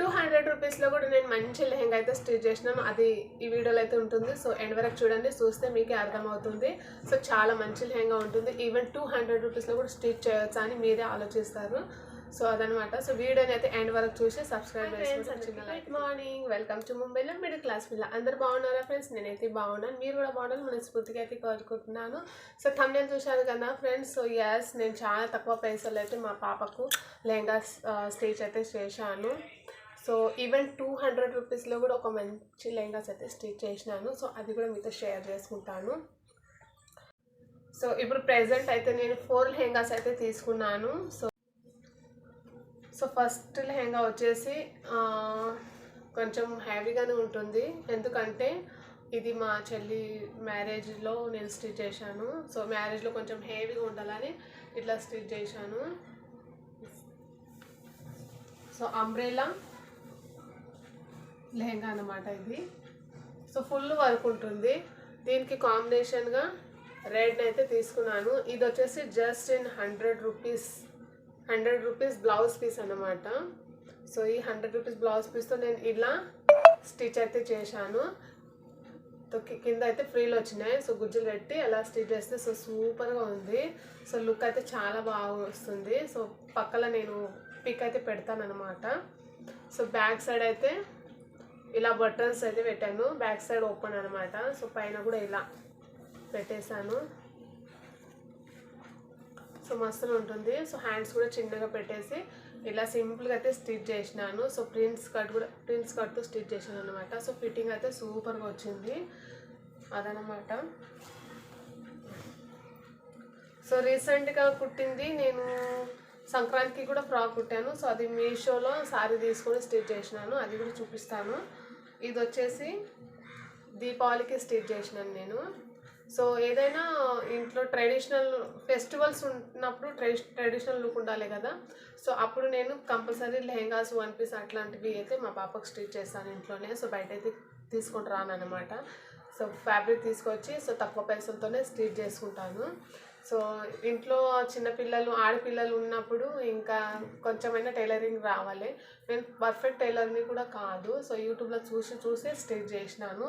Two hundred రూపీస్లో కూడా నేను మంచి లెహంగా అయితే స్టిచ్ చేసినాను. అది ఈ వీడియోలో అయితే ఉంటుంది. సో ఎండ్ వరకు చూడండి. చూస్తే మీకే అర్థమవుతుంది. సో చాలా మంచి లెహంగా ఉంటుంది. ఈవెన్ టూ హండ్రెడ్ రూపీస్లో కూడా స్టిచ్ చేయొచ్చా అని మీరే ఆలోచిస్తారు. సో అదనమాట. సో వీడియోని అయితే ఎండ్ వరకు చూసి సబ్స్క్రైబ్ చేసుకోండి. గుడ్ మార్నింగ్ వెల్కమ్ టు ముంబైలో మిడిల్ క్లాస్ పిల్ల అందరు బాగున్నారా ఫ్రెండ్స్ నేనైతే బాగున్నాను. మీరు కూడా బాగున్నాను మనస్ఫూర్తిగా అయితే కోరుకుంటున్నాను. సో తమ్నేల్ చూశారు కదా ఫ్రెండ్స్ సో ఎస్ నేను చాలా తక్కువ పైసలు అయితే మా పాపకు లెహంగా స్టేజ్ అయితే చేశాను. సో ఈవెన్ టూ హండ్రెడ్ రూపీస్లో కూడా ఒక మంచి లెహంగాస్ అయితే స్టిచ్ చేసినాను. సో అది కూడా మీతో షేర్ చేసుకుంటాను. సో ఇప్పుడు ప్రెసెంట్ అయితే నేను ఫోర్ లెహంగాస్ అయితే తీసుకున్నాను. సో సో ఫస్ట్ లెహంగా వచ్చేసి కొంచెం హ్యావీగానే ఉంటుంది. ఎందుకంటే ఇది మా చెల్లి మ్యారేజ్లో నేను స్టిచ్ చేశాను. సో మ్యారేజ్లో కొంచెం హెవీగా ఉండాలని ఇట్లా స్టిచ్ చేశాను. సో అంబ్రెలా లెహంగా అనమాట ఇది. సో ఫుల్ వర్క్ ఉంటుంది. దీనికి కాంబినేషన్గా రెడ్ అయితే తీసుకున్నాను. ఇది వచ్చేసి just in hundred rupees hundred rupees blouse piece అన్నమాట. సో ఈ హండ్రెడ్ రూపీస్ బ్లౌజ్ పీస్తో నేను ఇలా స్టిచ్ అయితే చేశాను. సో కింద అయితే ఫ్రీలు వచ్చినాయి. సో గుజ్జులు పెట్టి అలా స్టిచ్ చేస్తే సో సూపర్గా ఉంది. సో లుక్ అయితే చాలా బాగా వస్తుంది. సో పక్కన నేను పిక్ అయితే పెడతాను అనమాట సో బ్యాక్ సైడ్ అయితే ఇలా బటన్స్ అయితే పెట్టాను. బ్యాక్ సైడ్ ఓపెన్ అనమాట సో పైన కూడా ఇలా పెట్టేశాను. సో మస్తులు ఉంటుంది. సో హ్యాండ్స్ కూడా చిన్నగా పెట్టేసి ఇలా సింపుల్గా అయితే స్టిచ్ చేసినాను. సో ప్రింట్స్ కట్ కూడా ప్రింట్స్ కట్తో స్టిచ్ చేశాను అనమాట సో ఫిట్టింగ్ అయితే సూపర్గా వచ్చింది. అదనమాట సో రీసెంట్గా కుట్టింది నేను సంక్రాంతికి కూడా ఫ్రాక్ కుట్టాను. సో అది మీషోలో సారీ తీసుకొని స్టిచ్ చేసినాను. అది కూడా చూపిస్తాను. ఇది వచ్చేసి దీపావళికి స్టిచ్ చేసినాను నేను. సో ఏదైనా ఇంట్లో ట్రెడిషనల్ ఫెస్టివల్స్ ఉన్నప్పుడు ట్రెడి ట్రెడిషనల్ లుక్ ఉండాలి కదా. సో అప్పుడు నేను కంపల్సరీ లెహెంగాస్ వన్ పీస్ అట్లాంటివి అయితే మా పాపకు స్టిచ్ చేస్తాను ఇంట్లోనే. సో బయట అయితే తీసుకొని రాను అనమాట సో ఫ్యాబ్రిక్ తీసుకొచ్చి సో తక్కువ పైసలతోనే స్టిచ్ చేసుకుంటాను. సో ఇంట్లో చిన్నపిల్లలు ఆడపిల్లలు ఉన్నప్పుడు ఇంకా కొంచెమైనా టైలరింగ్ రావాలి. నేను పర్ఫెక్ట్ టైలర్ని కూడా కాదు. సో యూట్యూబ్లో చూసి చూసే స్టిచ్ చేసినాను.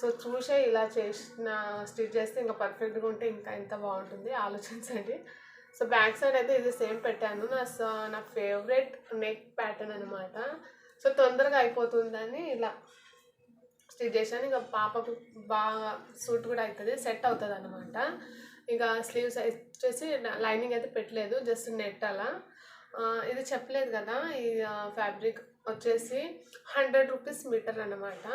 సో చూసే ఇలా చేసిన స్టిచ్ చేస్తే ఇంకా పర్ఫెక్ట్గా ఉంటే ఇంకా ఎంత బాగుంటుంది ఆలోచించండి. సో బ్యాక్ సైడ్ అయితే ఇది సేమ్ పెట్టాను. నా సో నా ఫేవరెట్ నెక్ ప్యాటర్న్ అనమాట సో తొందరగా అయిపోతుందని ఇలా స్టిచ్ చేశాను. ఇంకా పాపకు బాగా సూట్ కూడా అవుతుంది సెట్ అవుతుంది అనమాట ఇక స్లీవ్స్ వచ్చేసి లైనింగ్ అయితే పెట్టలేదు జస్ట్ నెట్ అలా. ఇది చెప్పలేదు కదా ఈ ఫ్యాబ్రిక్ వచ్చేసి హండ్రెడ్ రూపీస్ మీటర్ అనమాట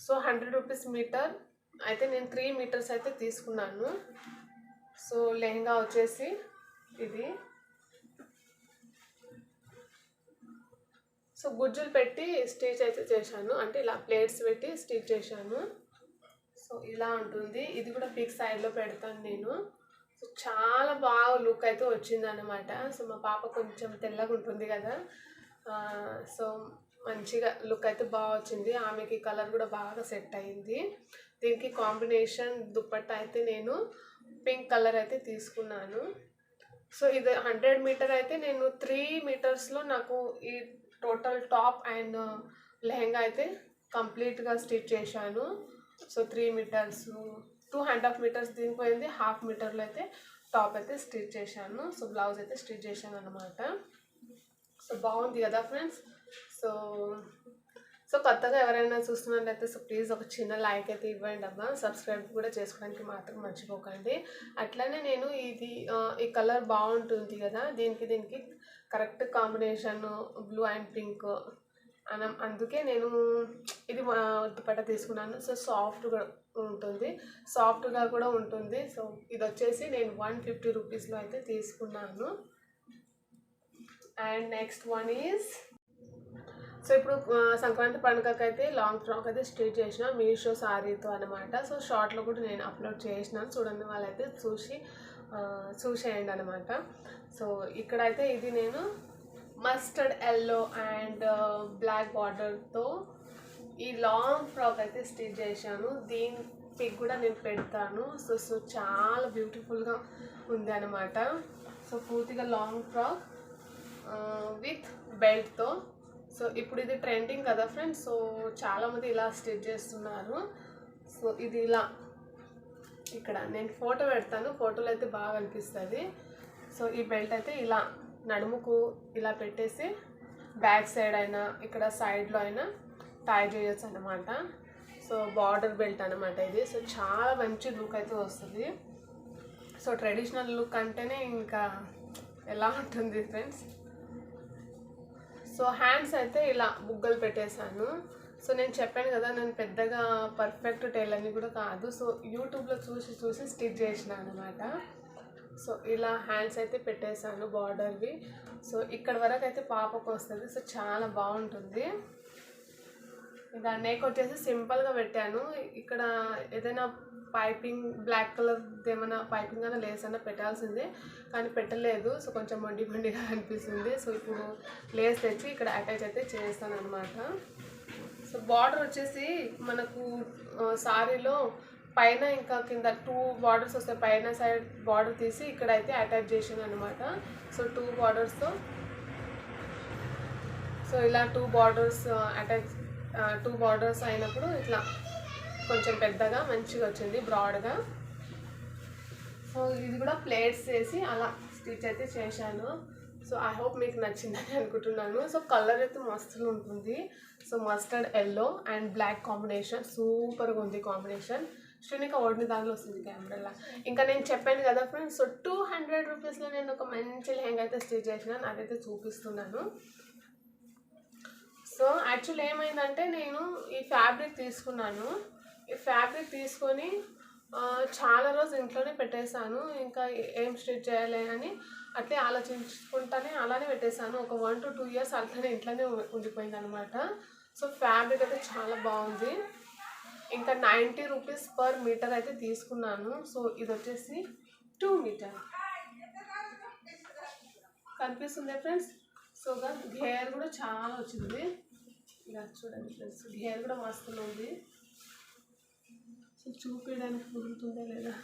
సో హండ్రెడ్ రూపీస్ మీటర్ అయితే నేను త్రీ మీటర్స్ అయితే తీసుకున్నాను. సో లెహంగా వచ్చేసి ఇది. సో గుజ్జులు పెట్టి స్టిచ్ అయితే చేశాను అంటే ఇలా ప్లేట్స్ పెట్టి స్టిచ్ చేశాను. సో ఇలా ఉంటుంది. ఇది కూడా పిక్ సైడ్లో పెడతాను నేను. సో చాలా బాగా లుక్ అయితే వచ్చిందనమాట సో మా పాప కొంచెం తెల్లగా ఉంటుంది కదా. సో మంచిగా లుక్ అయితే బాగా వచ్చింది. ఆమెకి కలర్ కూడా బాగా సెట్ అయింది. దీనికి కాంబినేషన్ దుప్పట్ట అయితే నేను పింక్ కలర్ అయితే తీసుకున్నాను. సో ఇది హండ్రెడ్ మీటర్ అయితే నేను త్రీ మీటర్స్లో నాకు ఈ టోటల్ టాప్ అండ్ లెహంగా అయితే కంప్లీట్గా స్టిచ్ చేశాను. So three metres two and half metres దీనికి పోయింది. హాఫ్ మీటర్లో అయితే టాప్ అయితే స్టిచ్ చేశాను. సో బ్లౌజ్ అయితే స్టిచ్ చేశాను అనమాట సో బాగుంది కదా ఫ్రెండ్స్? సో సో కొత్తగా ఎవరైనా చూస్తున్నట్లయితే సో ప్లీజ్ ఒక చిన్న లైక్ అయితే ఇవ్వండి అమ్మా సబ్స్క్రైబ్ కూడా చేసుకోవడానికి మాత్రం మర్చిపోకండి. అట్లనే నేను ఇది ఈ కలర్ బాగుంటుంది కదా. దీనికి దీనికి correct combination blue and pink అనం అందుకే నేను ఇది ఆ, తీసుకున్నాను. సో సాఫ్ట్గా ఉంటుంది. సాఫ్ట్గా కూడా ఉంటుంది. సో ఇది వచ్చేసి నేను వన్ ఫిఫ్టీ రూపీస్లో అయితే తీసుకున్నాను. And next one is so ఇప్పుడు సంక్రాంతి పండుగకి అయితే లాంగ్ ఫ్రాక్ అయితే స్టిచ్ చేసిన మీషో సారీతో అనమాట సో షార్ట్లో కూడా నేను అప్లోడ్ చేసినాను. చూడండి వాళ్ళైతే చూసి చూసేయండి అనమాట సో ఇక్కడైతే ఇది నేను మస్టర్డ్ ఎల్లో అండ్ బ్లాక్ బార్డర్తో ఈ లాంగ్ ఫ్రాక్ అయితే స్టిచ్ చేశాను. దీని పిక్ కూడా నేను పెడతాను. సో సో చాలా బ్యూటిఫుల్గా ఉంది అనమాట సో పూర్తిగా లాంగ్ ఫ్రాక్ విత్ బెల్ట్తో సో ఇప్పుడు ఇది ట్రెండింగ్ కదా ఫ్రెండ్స్. సో చాలామంది ఇలా స్టిచ్ చేస్తున్నారు. సో ఇది ఇలా ఇక్కడ నేను ఫోటో పెడతాను. ఫోటోలో అయితే బాగా అనిపిస్తుంది. సో ఈ బెల్ట్ అయితే ఇలా నడుముకు ఇలా పెట్టేసి బ్యాక్ సైడ్ అయినా ఇక్కడ సైడ్లో అయినా టై చేయొచ్చు అనమాట సో బార్డర్ బెల్ట్ అనమాట ఇది. సో చాలా మంచి లుక్ అయితే వస్తుంది. సో ట్రెడిషనల్ లుక్ అంటేనే ఇంకా ఎలా ఉంటుంది ఫ్రెండ్స్ సో హ్యాండ్స్ అయితే ఇలా బుగ్గలు పెట్టేశాను. సో నేను చెప్పాను కదా నేను పెద్దగా పర్ఫెక్ట్ టైలర్ని కూడా కాదు. సో యూట్యూబ్లో చూసి చూసి స్టిచ్ చేసిన అనమాట సో ఇలా హ్యాండ్స్ అయితే పెట్టేశాను బార్డర్వి. సో ఇక్కడ వరకు అయితే పాపకు వస్తుంది. సో చాలా బాగుంటుంది. ఇంకా నెక్ వచ్చేసి సింపుల్గా పెట్టాను. ఇక్కడ ఏదైనా పైపింగ్ బ్లాక్ కలర్ ఏమైనా పైపింగ్ అయినా లేస్ అయినా పెట్టాల్సిందే. కానీ పెట్టలేదు. సో కొంచెం మొండి మొండిగా అనిపిస్తుంది. సో ఇప్పుడు లేస్ తెచ్చి ఇక్కడ అటాచ్ అయితే చేస్తాను అనమాట సో బార్డర్ వచ్చేసి మనకు సారీలో పైన ఇంకా కింద టూ బార్డర్స్ వస్తాయి. పైన సైడ్ బార్డర్ తీసి ఇక్కడ అయితే అటాచ్ చేసాను అనమాట సో టూ బార్డర్స్తో సో ఇలా two borders attach two borders అయినప్పుడు ఇట్లా కొంచెం పెద్దగా మంచిగా వచ్చింది బ్రాడ్గా సో ఇది కూడా ప్లేట్స్ వేసి అలా స్టిచ్ అయితే చేశాను. సో ఐ హోప్ మీకు నచ్చిందని అనుకుంటున్నాను. సో కలర్ అయితే మస్తు ఉంటుంది. So mustard yellow and black combination సూపర్గా ఉంది కాంబినేషన్ శ్రీనిక ఓడిన దానిలో వస్తుంది కెమెరాలో. ఇంకా నేను చెప్పాను కదా ఫ్రెండ్స్ సో టూ హండ్రెడ్ రూపీస్లో నేను ఒక మంచి లెహంగా అయితే స్టిచ్ చేసినాను అదైతే చూపిస్తున్నాను. సో యాక్చువల్ ఏమైందంటే నేను ఈ ఫ్యాబ్రిక్ తీసుకున్నాను. ఈ ఫ్యాబ్రిక్ తీసుకొని చాలా రోజు ఇంట్లోనే పెట్టేశాను. ఇంకా ఏం స్టిచ్ చేయాలి అని అట్లే ఆలోచించుకుంటానే అలానే పెట్టేశాను. ఒక వన్ టు టూ ఇయర్స్ అట్లనే ఇంట్లోనే ఉండిపోయింది అనమాట సో ఫ్యాబ్రిక్ అయితే చాలా బాగుంది. ఇంకా నైంటీ రూపీస్ పర్ మీటర్ అయితే తీసుకున్నాను. సో ఇది వచ్చేసి టూ మీటర్. కనిపిస్తుంది ఫ్రెండ్స్? సో ఘేర్ కూడా చాలా వచ్చింది. ఇలా చూడండి ఫ్రెండ్స్ ఘేర్ కూడా మస్తుగా ఉంది. సో చూపించడానికి కుదురుతుందా లేదా?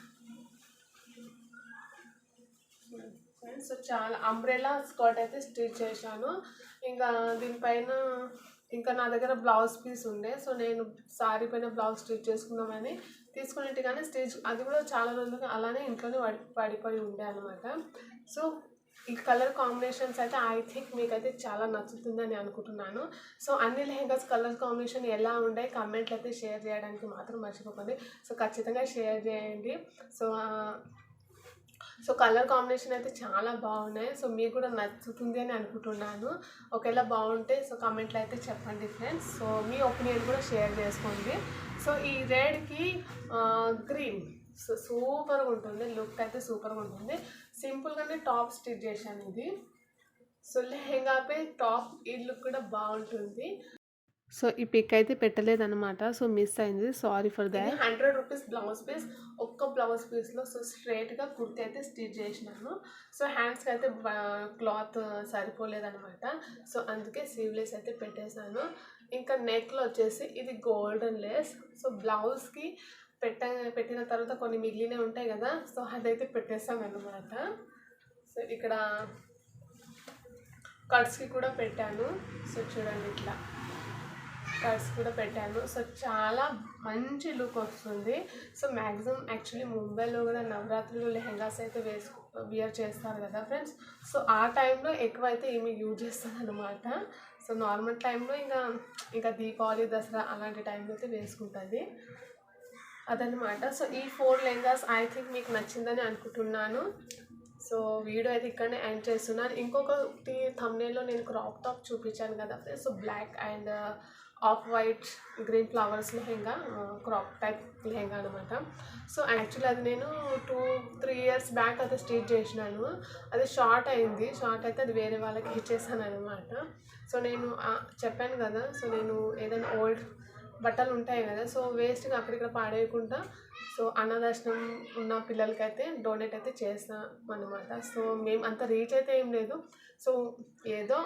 ఫ్రెండ్స్ చాలా అంబ్రెలా స్కర్ట్ అయితే స్టిచ్ చేశాను. ఇంకా దీనిపైన ఇంకా నా దగ్గర బ్లౌజ్ పీస్ ఉండే సో నేను సారీ పైన బ్లౌజ్ స్టిచ్ చేసుకుందామని తీసుకునేట్టు కానీ స్టిచ్ అది కూడా చాలా రోజులు అలానే ఇంట్లోనే పడి పడిపోయి ఉండే అనమాట సో ఈ కలర్ కాంబినేషన్స్ అయితే ఐ థింక్ మీకైతే చాలా నచ్చుతుందని అనుకుంటున్నాను. సో అన్ని లెహెంగాస్ కలర్ కాంబినేషన్ ఎలా ఉండే కమెంట్లు అయితే షేర్ చేయడానికి మాత్రం మర్చిపోకండి. సో ఖచ్చితంగా షేర్ చేయండి. సో సో కలర్ కాంబినేషన్ అయితే చాలా బాగున్నాయి. సో మీకు కూడా నచ్చుతుంది అని అనుకుంటున్నాను. ఒకవేళ బాగుంటే సో కమెంట్లో అయితే చెప్పండి ఫ్రెండ్స్. సో మీ ఒపీనియన్ కూడా షేర్ చేసుకోండి. సో ఈ రెడ్కి గ్రీన్ సో సూపర్గా ఉంటుంది. లుక్ అయితే సూపర్గా ఉంటుంది. సింపుల్గానే టాప్ స్టిచ్ చేశాను ఇది. సో లెహెంగాపై టాప్ ఈ లుక్ కూడా బాగుంటుంది. సో ఈ పిక్ అయితే పెట్టలేదన్నమాట. సో మిస్ అయింది. Sorry for that hundred rupees blouse piece ఒక్క బ్లౌజ్ పీస్లో సో స్ట్రైట్గా కుర్తి అయితే స్టిచ్ చేసినాను. సో హ్యాండ్స్కి అయితే క్లాత్ సరిపోలేదన్నమాట. సో అందుకే సీవ్లెస్ అయితే పెట్టేశాను. ఇంకా నెక్లో వచ్చేసి ఇది గోల్డెన్ లేస్ సో బ్లౌజ్కి పెట్ట పెట్టిన తర్వాత కొన్ని మిగిలినవి ఉంటాయి కదా సో అదైతే పెట్టేస్తాం అనమాట సో ఇక్కడ కట్స్కి కూడా పెట్టాను. సో చూడండి ఇట్లా. కట్స్ కూడా పెట్టాను సో చాలా మంచి లుక్ వస్తుంది. సో మ్యాక్సిమం యాక్చువల్లీ ముంబైలో కూడా నవరాత్రులు లెహెంగాస్ అయితే వేసుకు వియర్ చేస్తారు కదా ఫ్రెండ్స్ సో ఆ టైంలో ఎక్కువ అయితే ఏమి యూజ్ చేస్తాను అనమాట సో నార్మల్ టైంలో ఇంకా ఇంకా దీపావళి దసరా అలాంటి టైంలో అయితే వేసుకుంటుంది. అదనమాట సో ఈ ఫోర్ లెహంగాస్ ఐ థింక్ మీకు నచ్చిందని అనుకుంటున్నాను. సో వీడియో అయితే ఇక్కడనే ఎండ్ చేస్తున్నాను ఇంకొకటి thumbnail నేను క్రాప్ టాప్ చూపించాను కదా so black and off white green flowers lehenga crop type lehenga అనమాట సో యాక్చువల్లీ అది నేను టూ త్రీ ఇయర్స్ బ్యాక్ అయితే స్టిచ్ చేసినాను. అది షార్ట్ అయింది. షార్ట్ అయితే అది వేరే వాళ్ళకి ఇచ్చేసాను అనమాట సో నేను చెప్పాను కదా. సో నేను ఏదైనా ఓల్డ్ బట్టలు ఉంటాయి కదా సో వేస్ట్గా అక్కడిక్కడ పాడేయకుండా సో అనాథాశ్రమం ఉన్న పిల్లలకైతే డొనేట్ అయితే చేస్తాం అనమాట సో మేము అంత రీచ్ అయితే ఏం లేదు. సో ఏదో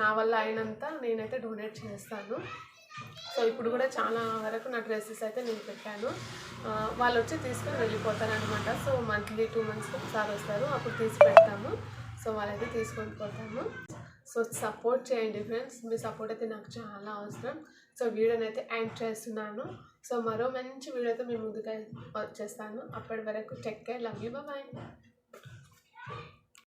నా వల్ల అయినంత నేనైతే డొనేట్ చేస్తాను. సో ఇప్పుడు కూడా చాలా వరకు నా డ్రెస్సెస్ అయితే నేను పెట్టాను. వాళ్ళు వచ్చి తీసుకొని వెళ్ళిపోతారు అనమాట సో మంత్లీ టూ మంత్స్కి ఒకసారి వస్తారు అప్పుడు తీసి పెడతాము. సో వాళ్ళైతే తీసుకొని పోతాము. సో సపోర్ట్ చేయండి ఫ్రెండ్స్ మీ సపోర్ట్ అయితే నాకు చాలా అవసరం. సో వీడనైతే అయితే ఎండ్ చేస్తున్నాను. సో మరో మంచి వీడియోతో మీ ముందుగా వచ్చేస్తాను. అప్పటి వరకు take care. Love you bye